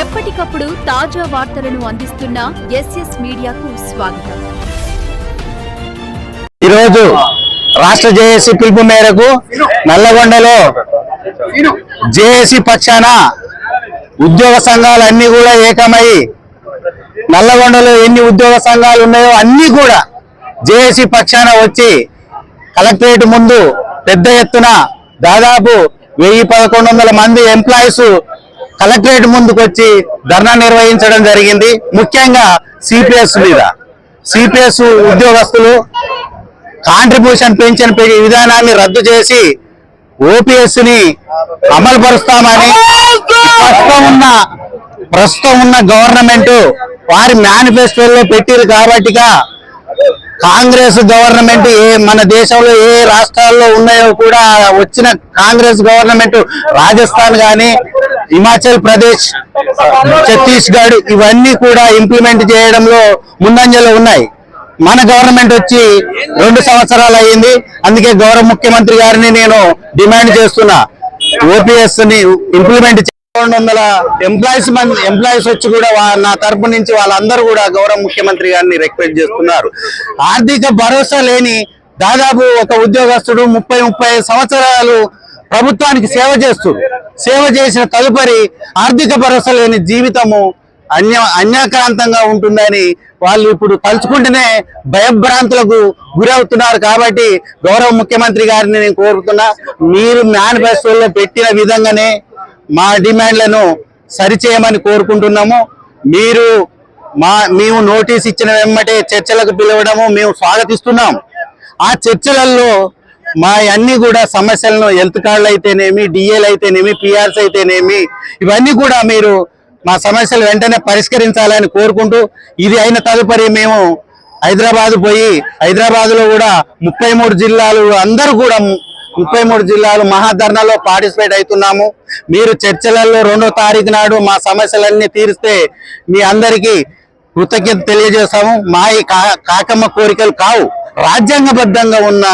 ఎప్పటికప్పుడు తాజా వార్తలను అందిస్తున్న ఎస్ఎస్ మీడియాకు స్వాగతం. ఈరోజు రాష్ట్ర జేఏసీ పిలుపు మేరకు నల్లగొండలో జేఏసీ పక్షాన ఉద్యోగ సంఘాలన్నీ కూడా ఏకమై నల్లగొండలో ఎన్ని ఉద్యోగ సంఘాలు ఉన్నాయో అన్నీ కూడా జేఏసీ పక్షాన వచ్చి కలెక్టరేట్ ముందు పెద్ద ఎత్తున దాదాపు వెయ్యి పదకొండు వందల మంది ఎంప్లాయీస్ కలెక్టరేట్ ముందుకు వచ్చి ధర్నా నిర్వహించడం జరిగింది. ముఖ్యంగా సిపిఎస్ మీద. సిపిఎస్ ఉద్యోగస్తులు కాంట్రిబ్యూషన్ పెన్షన్ పె- విధానాన్ని రద్దు చేసి ఓపీఎస్ని అమలు పరుస్తామని ప్రస్తుతం ఉన్న ప్రస్తుతం ఉన్న గవర్నమెంట్ వారి మేనిఫెస్టోలో పెట్టారు కాబట్టిగా కాంగ్రెస్ గవర్నమెంట్ ఏ మన దేశంలో ఏ రాష్ట్రాల్లో ఉన్నాయో కూడా వచ్చిన కాంగ్రెస్ గవర్నమెంట్ రాజస్థాన్ కానీ హిమాచల్ ప్రదేశ్ ఛత్తీస్గఢ్ ఇవన్నీ కూడా ఇంప్లిమెంట్ చేయడంలో ముందంజలో ఉన్నాయి. మన గవర్నమెంట్ వచ్చి రెండు సంవత్సరాలు అయ్యింది. అందుకే గౌరవ ముఖ్యమంత్రి గారిని నేను డిమాండ్ చేస్తున్నా. ఓపీఎస్ని ఇంప్లిమెంట్ రెండు వందల ఎంప్లాయీస్ మంది ఎంప్లాయీస్ వచ్చి కూడా నా తరపు నుంచి వాళ్ళందరూ కూడా గౌరవ ముఖ్యమంత్రి గారిని రిక్వెస్ట్ చేస్తున్నారు. ఆర్థిక భరోసా లేని దాదాపు ఒక ఉద్యోగస్తుడు ముప్పై ముప్పై సంవత్సరాలు ప్రభుత్వానికి సేవ చేస్తూ సేవ చేసిన తదుపరి ఆర్థిక భరోసా లేని జీవితము అన్య అన్యాక్రాంతంగా ఉంటుందని వాళ్ళు ఇప్పుడు తలుచుకుంటేనే భయభ్రాంతులకు గురవుతున్నారు కాబట్టి గౌరవ ముఖ్యమంత్రి గారిని నేను కోరుతున్నా మీరు మేనిఫెస్టోలో పెట్టిన విధంగానే మా డిమాండ్లను సరిచేయమని కోరుకుంటున్నాము. మీరు మా మేము నోటీస్ ఇచ్చిన వెంబటే చర్చలకు పిలవడము మేము స్వాగతిస్తున్నాం. ఆ చర్చలలో మా అన్ని కూడా సమస్యలను హెల్త్ కార్డులు అయితేనేమి డిఏలు అయితేనేమి పిఆర్స్ అయితేనేమి ఇవన్నీ కూడా మీరు మా సమస్యలు వెంటనే పరిష్కరించాలని కోరుకుంటూ ఇది అయిన తదుపరి మేము హైదరాబాద్ పోయి హైదరాబాద్లో కూడా ముప్పై మూడు జిల్లాలు అందరూ కూడా ముప్పై మూడు జిల్లాలు మహాధర్నాలో పార్టిసిపేట్ అవుతున్నాము. మీరు చర్చలలో రెండో తారీఖు నాడు మా సమస్యలన్నీ తీరిస్తే మీ అందరికీ కృతజ్ఞత తెలియజేస్తాము. మా ఈ కా- కాకమ్మ కోరికలు కావు. రాజ్యాంగబద్ధంగా ఉన్న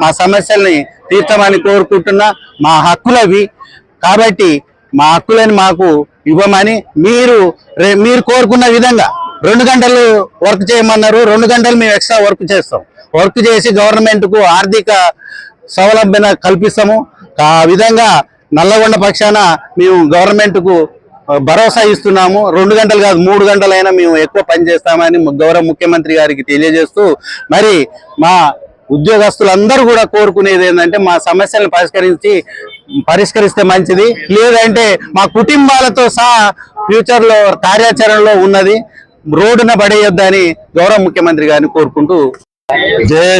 మా సమస్యల్ని తీర్చమని కోరుకుంటున్నా. మా హక్కులవి. కాబట్టి మా హక్కులని మాకు ఇవ్వమని మీరు రే- మీరు కోరుకున్న విధంగా రెండు గంటలు వర్క్ చేయమన్నారు. రెండు గంటలు మేము ఎక్స్ట్రా వర్క్ చేస్తాం. వర్క్ చేసి గవర్నమెంట్కు ఆర్థిక సౌలభ్యం కల్పిస్తాము. ఆ విధంగా నల్లగొండ పక్షాన మేము గవర్నమెంట్కు భరోసా ఇస్తున్నాము. రెండు గంటలు కాదు మూడు గంటలైనా మేము ఎక్కువ పని చేస్తామని గౌరవ ముఖ్యమంత్రి గారికి తెలియజేస్తూ మరి మా ఉద్యోగస్తులందరూ కూడా కోరుకునేది ఏంటంటే మా సమస్యలను పరిష్కరించి పరిష్కరిస్తే మంచిది. లేదంటే మా కుటుంబాలతో సహా ఫ్యూచర్లో కార్యాచరణలో ఉన్నది. రోడ్డున పడేయొద్దని గౌరవ ముఖ్యమంత్రి గారిని కోరుకుంటూ. జయ